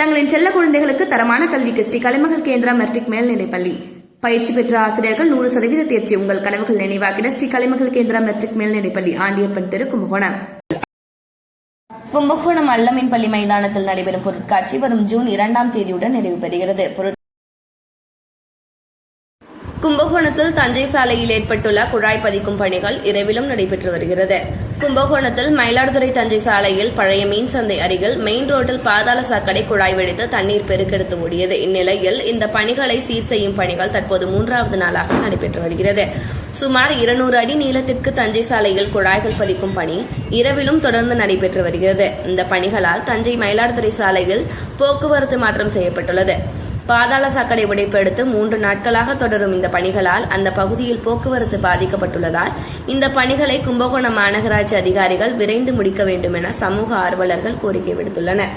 தங்களின் செல்ல குழந்தைகளுக்கு தரமான கல்விக்கு ஸ்ரீ கலைமகள் கேந்திரா மெட்ரிக் மேல்நிலைப் பள்ளி பயிற்சி பெற்ற ஆசிரியர்கள் நூறு சதவீத தேர்ச்சி உங்கள் கனவுகள் நினைவாக்கிட ஸ்ரீ கலைமகள் கேந்திரா மெட்ரிக் மேல்நிலைப் பள்ளி ஆண்டியப்பன் தெரு கும்பகோணம் கும்பகோணம் அல்லமின் பள்ளி மைதானத்தில் நடைபெறும் பொருட்காட்சி வரும் ஜூன் இரண்டாம் தேதியுடன் நிறைவு பெறுகிறது. கும்பகோணத்தில் தஞ்சை சாலையில் ஏற்பட்டுள்ள குழாய் பதிக்கும் பணிகள் இரவிலும் நடைபெற்று வருகிறது. கும்பகோணத்தில் மயிலாடுதுறை தஞ்சை சாலையில் பழைய மீன் சந்தை அருகில் மெயின் ரோட்டில் பாதாள சாக்கடை குழாய் வெடித்து தண்ணீர் பெருக்கெடுத்து ஓடியது. இந்நிலையில் இந்த பணிகளை சீர் செய்யும் பணிகள் தற்போது மூன்றாவது நாளாக நடைபெற்று வருகிறது. சுமார் இருநூறு அடி நீளத்திற்கு தஞ்சை சாலையில் குழாய்கள் பதிக்கும் பணி இரவிலும் தொடர்ந்து நடைபெற்று வருகிறது. இந்த பணிகளால் தஞ்சை மயிலாடுதுறை சாலையில் போக்குவரத்து மாற்றம் செய்யப்பட்டுள்ளது. பாதாள சாக்கடை உடைப்பெடுத்து மூன்று நாட்களாக தொடரும் இந்த பணிகளால் அந்த பகுதியில் போக்குவரத்து பாதிக்கப்பட்டுள்ளதால் இந்த பணிகளை கும்பகோணம் மாநகராட்சி அதிகாரிகள் விரைந்து முடிக்க வேண்டும் என சமூக ஆர்வலர்கள் கோரிக்கை விடுத்துள்ளனர்.